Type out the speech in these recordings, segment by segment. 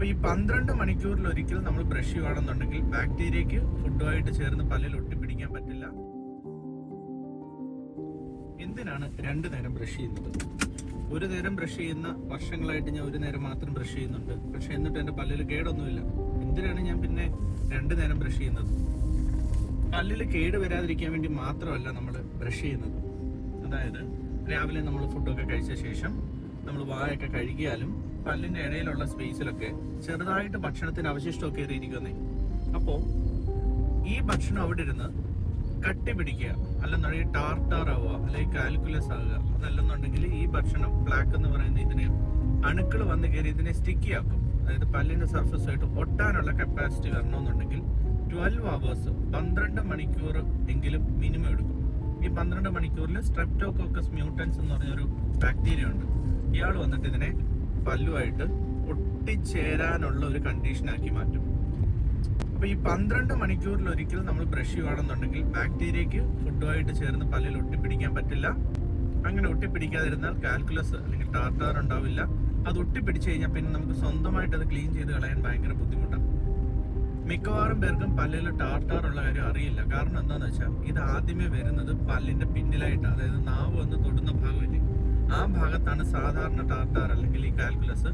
അപ്പൊ ഈ പന്ത്രണ്ട് മണിക്കൂറിൽ ഒരിക്കൽ നമ്മൾ ബ്രഷ് ചെയ്യുകയാണെന്നുണ്ടെങ്കിൽ ബാക്ടീരിയക്ക് ഫുഡുമായിട്ട് ചേർന്ന് പല്ലിൽ ഒട്ടിപ്പിടിക്കാൻ പറ്റില്ല. എന്തിനാണ് രണ്ട് നേരം ബ്രഷ് ചെയ്യുന്നത്? ഒരു നേരം ബ്രഷ് ചെയ്യുന്ന വർഷങ്ങളായിട്ട് ഞാൻ ഒരു നേരം മാത്രം ബ്രഷ് ചെയ്യുന്നുണ്ട്. പക്ഷെ എന്നിട്ട് എന്റെ പല്ലിൽ കേടൊന്നുമില്ല. എന്തിനാണ് ഞാൻ പിന്നെ രണ്ട് നേരം ബ്രഷ് ചെയ്യുന്നത്? പല്ലിൽ കേട് വരാതിരിക്കാൻ വേണ്ടി മാത്രമല്ല നമ്മൾ ബ്രഷ് ചെയ്യുന്നത്. അതായത് രാവിലെ നമ്മൾ ഫുഡൊക്കെ കഴിച്ച ശേഷം നമ്മൾ വായൊക്കെ കഴുകിയാലും പല്ലിന്റെ ഇടയിലുള്ള സ്പേസിലൊക്കെ ചെറുതായിട്ട് ഭക്ഷണത്തിന് അവശിഷ്ടമൊക്കെ ഇരിക്കുന്നേ. അപ്പോ ഈ ഭക്ഷണം അവിടെ ഇരുന്ന് കട്ടി പിടിക്കുക അല്ലെന്നുണ്ടെങ്കിൽ ടാർട്ടാർ ആവുക അല്ലെങ്കിൽ കാൽക്കുലസ് ആവുക അതല്ലെന്നുണ്ടെങ്കിൽ ഈ ഭക്ഷണം ബ്ലാക്ക് എന്ന് പറയുന്ന ഇതിനെ അണുക്കൾ വന്ന് കയറി ഇതിനെ സ്റ്റിക്കി ആക്കും. അതായത് പല്ലിന്റെ സർഫസ് ആയിട്ട് ഒട്ടാനുള്ള കപ്പാസിറ്റി വരണമെന്നുണ്ടെങ്കിൽ ട്വൽവ് അവേഴ്സ് പന്ത്രണ്ട് മണിക്കൂർ എങ്കിലും മിനിമം എടുക്കും. ഈ പന്ത്രണ്ട് മണിക്കൂറിൽ സ്ട്രെപ്റ്റോകോക്കസ് മ്യൂട്ടൻസ് എന്ന് പറഞ്ഞൊരു ബാക്ടീരിയ ഉണ്ട്. ഇയാൾ വന്നിട്ട് ഇതിനെ പല്ലുമായിട്ട് ഒട്ടിച്ചേരാനുള്ള ഒരു കണ്ടീഷനാക്കി മാറ്റും. അപ്പൊ ഈ പന്ത്രണ്ട് മണിക്കൂറിൽ ഒരിക്കൽ നമ്മൾ ബ്രഷ് ചെയ്യുകയാണെന്നുണ്ടെങ്കിൽ ബാക്ടീരിയക്ക് ഫുഡുമായിട്ട് ചേർന്ന് പല്ലിൽ ഒട്ടിപ്പിടിക്കാൻ പറ്റില്ല. അങ്ങനെ ഒട്ടിപ്പിടിക്കാതിരുന്നാൽ കാൽക്കുലസ് അല്ലെങ്കിൽ ടാർട്ടാർ ഉണ്ടാവില്ല. അത് ഒട്ടിപ്പിടിച്ചു കഴിഞ്ഞാൽ പിന്നെ നമുക്ക് സ്വന്തമായിട്ട് അത് ക്ലീൻ ചെയ്ത് കളയാൻ ഭയങ്കര ബുദ്ധിമുട്ടാണ്. മിക്കവാറും പേർക്കും പല്ലിൽ ടാർട്ടാർ ഉള്ള കാര്യം അറിയില്ല. കാരണം എന്താണെന്ന് വെച്ചാൽ ഇത് ആദ്യമേ വരുന്നത് പല്ലിന്റെ പിന്നിലായിട്ട് അതായത് ആ ഭാഗത്താണ് സാധാരണ ടാർട്ടാർ അല്ലെങ്കിൽ ഈ കാൽക്കുലസ്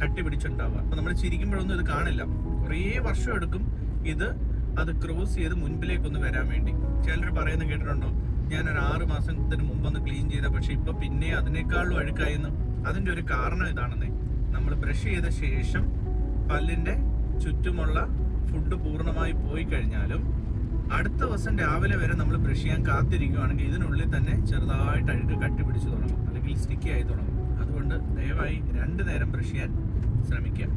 കട്ടിപിടിച്ചുണ്ടാവുക. അപ്പൊ നമ്മൾ ചിരിക്കുമ്പോഴൊന്നും ഇത് കാണില്ല. കുറേ വർഷം എടുക്കും ഇത് അത് ക്രോസ് ചെയ്ത് മുൻപിലേക്കൊന്ന് വരാൻ വേണ്ടി. ചിലർ പറയുന്ന കേട്ടിട്ടുണ്ടോ? ഞാൻ ഒരു ആറ് മാസത്തിന് മുമ്പ് ഒന്ന് ക്ലീൻ ചെയ്ത പക്ഷെ ഇപ്പൊ പിന്നെ അതിനേക്കാളും അഴുക്കായെന്ന് അതിന്റെ ഒരു കാരണം ഇതാണെന്നേ. നമ്മൾ ബ്രഷ് ചെയ്ത ശേഷം പല്ലിന്റെ ചുറ്റുമുള്ള ഫുഡ് പൂർണമായി പോയി കഴിഞ്ഞാലും അടുത്ത ദിവസം രാവിലെ വരെ നമ്മൾ ബ്രഷ് ചെയ്യാൻ കാത്തിരിക്കുകയാണെങ്കിൽ ഇതിനുള്ളിൽ തന്നെ ചെറുതായിട്ട് അഴുക്ക് കട്ടിപ്പിടിച്ച് തുടങ്ങും ദയവായി രണ്ട് നേരം ബ്രഷ് ചെയ്യാൻ ശ്രമിക്കുക